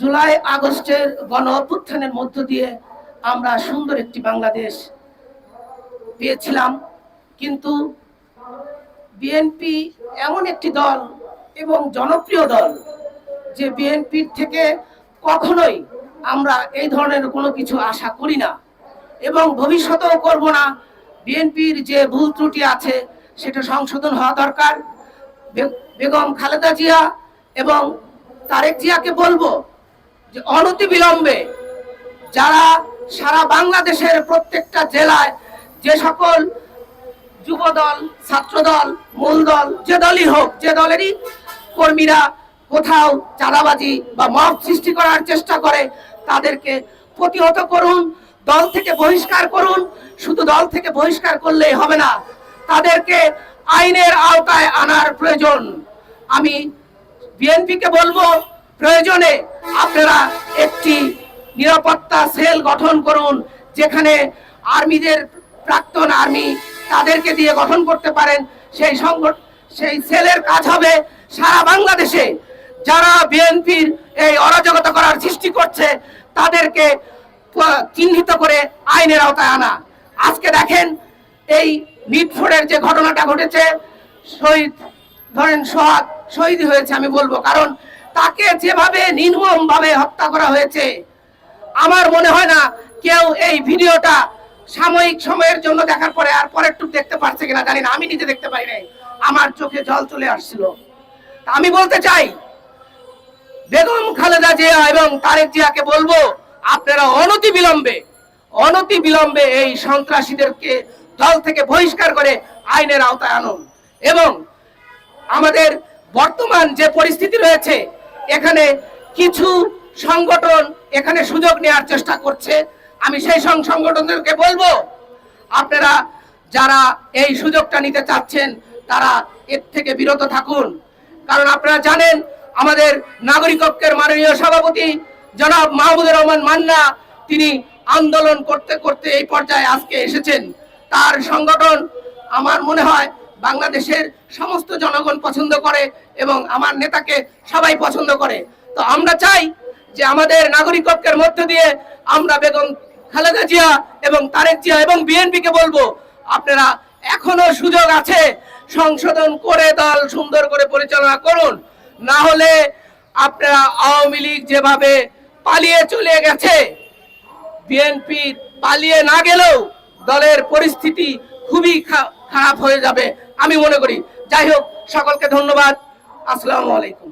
জুলাই আগস্টের গণ অভ্যুত্থানের মধ্য দিয়ে আমরা সুন্দর একটি বাংলাদেশ পেয়েছিলাম। কিন্তু বিএনপি এমন একটি দল এবং জনপ্রিয় দল যে বিএনপির থেকে কখনোই আমরা এই ধরনের কোনো কিছু আশা করি না এবং ভবিষ্যতেও করব না। বিএনপির যে ভুল ত্রুটি আছে সেটা সংশোধন হওয়া দরকার। বেগম খালেদা জিয়া এবং তারেক জিয়াকে বলব যে অনতি বিলম্বে যারা সারা বাংলাদেশের প্রত্যেকটা জেলায় যে সকল যুব দল ছাত্র দল মূল দল যে দলই হোক, যে দলেরই কর্মীরা কোথাও চাঁদাবাজি বা মব সৃষ্টি করার চেষ্টা করে, তাদেরকে প্রতিহত করুন, দল থেকে বহিষ্কার করুন। শুধু দল থেকে বহিষ্কার করলেই হবে না, তাদেরকে আইনের আওতায় আনার প্রয়োজন। আমি বিএনপিকে বলব প্রয়োজনে আপনারা একটি নিরাপত্তা সেল গঠন করুন, যেখানে আর্মিদের প্রাক্তন আর্মি তাদেরকে দিয়ে গঠন করতে পারেন। সেই সংগঠন সেই সেলের কাজ হবে সারা বাংলাদেশে। যারা বিএনপির এই অরাজকতা করার সৃষ্টি করছে, তাদেরকে চিহ্নিত করে আইনের আওতায় আনা। আজকে দেখেন, এই মিটফোর্ডের যে ঘটনাটা ঘটেছে, শহীদ, ধরেন সোহাগ শহীদ হয়েছে, আমি বলব। কারণ তাকে যেভাবে নির্মম ভাবে হত্যা করা হয়েছে, আমার মনে হয় না কেউ এই ভিডিওটা সাময়িক সময়ের জন্য দেখার পরে আর পরের টুক দেখতে পারছে কিনা জানি না, আমি নিজে দেখতে পারি নাই, আমার চোখে জল চলে আসছিল। আমি বলতে চাই, বেগম খালেদা জিয়া এবং তারেক জিয়াকে বলব, আপনারা অনতি বিলম্বে অনতি বিলম্বে এই সন্ত্রাসীদেরকে দল থেকে বহিষ্কার করে আইনের আওতায় আনুন। এবং আমাদের বর্তমান যে পরিস্থিতি রয়েছে এখানে কিছু সংগঠন এখানে সুযোগ নেওয়ার চেষ্টা করছে। আমি সেই সং- সংগঠনদেরকে বলব, আপনারা যারা এই সুযোগটা নিতে চাচ্ছেন, তারা এর থেকে বিরত থাকুন। কারণ আপনারা জানেন, আমাদের নাগরিক ঐক্যের মাননীয় সভাপতি জনাব মাহমুদুর রহমান মান্না, তিনি আন্দোলন করতে করতে এই পর্যায়ে আজকে এসেছেন। তার সংগঠন, আমার মনে হয় বাংলাদেশের সমস্ত জনগণ পছন্দ করে এবং আমার নেতাকে সবাই পছন্দ করে। তো আমরা চাই যে আমাদের নাগরিকত্বের মধ্য দিয়ে আমরা বেগম খালেদা জিয়া এবং তারেক জিয়া এবং বিএনপিকে বলব, আপনারা এখনও সুযোগ আছে সংশোধন করে দল সুন্দর করে পরিচালনা করুন। না হলে আপনারা আওয়ামী লীগ যেভাবে পালিয়ে চলে গেছে, বিএনপি পালিয়ে না গেলেও দলের পরিস্থিতি খুবই খারাপ হয়ে যাবে। আমি মনে করি। যাই হোক সকলকে ধন্যবাদ। আসসালামু আলাইকুম।